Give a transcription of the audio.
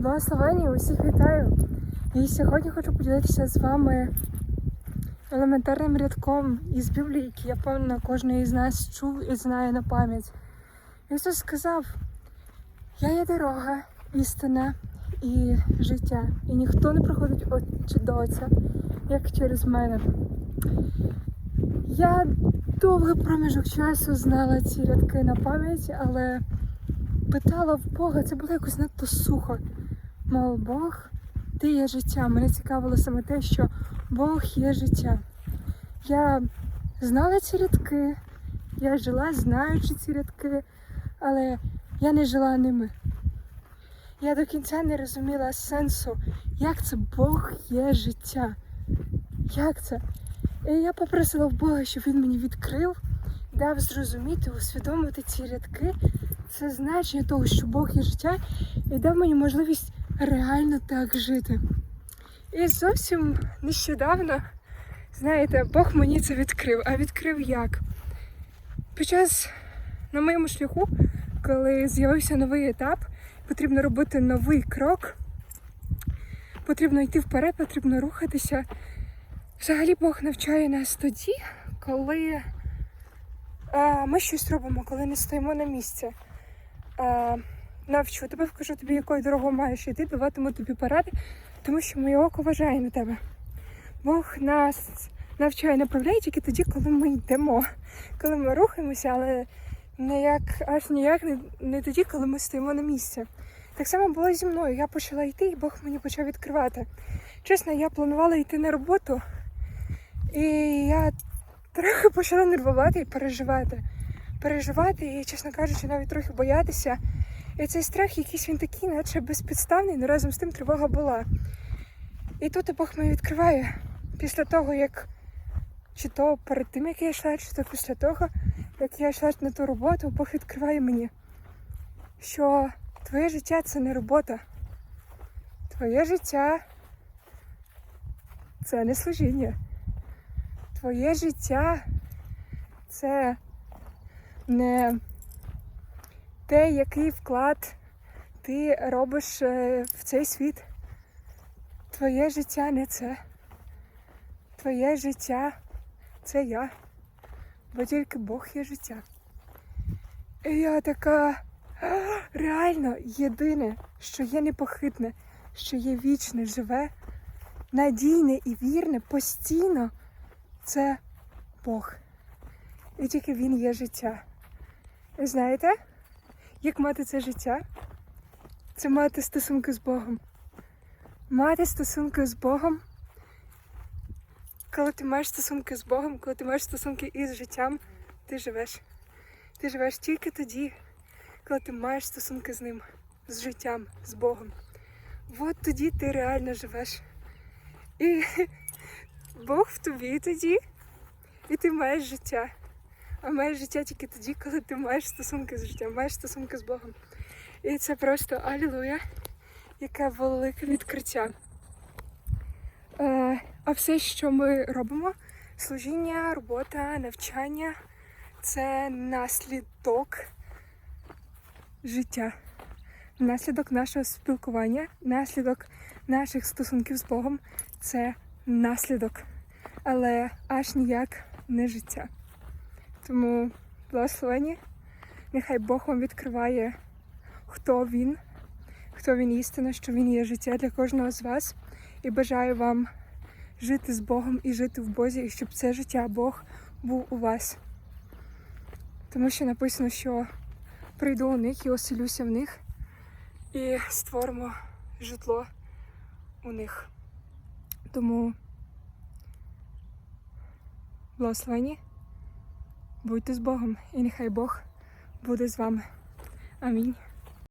Благословені, усіх вітаю! І сьогодні хочу поділитися з вами елементарним рядком із Біблії, який я певно кожен із нас чув і знає на пам'ять. Ісус сказав: Я є дорога, істина і життя, і ніхто не приходить от- до Отця, як через мене. Я довгий проміжок часу знала ці рядки на пам'ять, але питала в Бога, це було якось надто сухо. Мов Бог, ти є життя. Мене цікавило саме те, що Бог є життя. Я знала ці рядки, я жила, знаючи ці рядки, але я не жила ними. Я до кінця не розуміла сенсу, як це Бог є життя. Як це? І я попросила в Бога, щоб він мені відкрив, дав зрозуміти, усвідомити ці рядки, це значення того, що Бог є життя, і дав мені можливість реально так жити. І зовсім нещодавно, знаєте, Бог мені це відкрив. А відкрив як? Під час на моєму шляху, коли з'явився новий етап, потрібно робити новий крок, потрібно йти вперед, потрібно рухатися. Взагалі Бог навчає нас тоді, коли а, ми щось робимо, коли не стоїмо на місці. А, навчу тебе, вкажу тобі, якою дорогою маєш йти, даватиму тобі поради, тому що моє око вважає на тебе. Бог нас навчає, направляє тільки тоді, коли ми йдемо, коли ми рухаємося, але ніяк, аж ніяк не, не тоді, коли ми стоїмо на місці. Так само було зі мною. Я почала йти, і Бог мені почав відкривати. Чесно, я планувала йти на роботу, і я трохи почала нервувати і переживати. Переживати і, чесно кажучи, навіть трохи боятися. І цей страх якийсь він такий, наче безпідставний, але разом з тим тривога була. І тут Бог мені відкриває після того, як чи то перед тим, як я йшла, чи то після того, як я йшла на ту роботу, Бог відкриває мені, що твоє життя це не робота. Твоє життя це не служіння. Твоє життя це не те, який вклад ти робиш е, в цей світ. Твоє життя не це. Твоє життя це я. Бо тільки Бог є життя. І я така реально єдине, що є непохитне, що є вічне, живе, надійне і вірне постійно це Бог. І тільки Він є життя. Знаєте, як мати це життя? Це мати стосунки з Богом. Мати стосунки з Богом. Коли ти маєш стосунки з Богом, коли ти маєш стосунки із життям, ти живеш. Ти живеш тільки тоді, коли ти маєш стосунки з ним, з життям, з Богом. От тоді ти реально живеш. І Бог в тобі тоді, і ти маєш життя. А маєш життя тільки тоді, коли ти маєш стосунки з життям, маєш стосунки з Богом. І це просто алілуя, яке велике відкриття. Е, а все, що ми робимо, служіння, робота, навчання це наслідок життя, наслідок нашого спілкування, наслідок наших стосунків з Богом це наслідок, але аж ніяк не життя. Тому благословені, нехай Бог вам відкриває, хто він, хто він істина, що він є життя для кожного з вас. І бажаю вам жити з Богом і жити в Бозі, і щоб це життя Бог був у вас. Тому що написано, що прийду у них і оселюся в них, і створимо житло у них. Тому благословені. Будьте з Богом, і нехай Бог буде з вами. Амінь.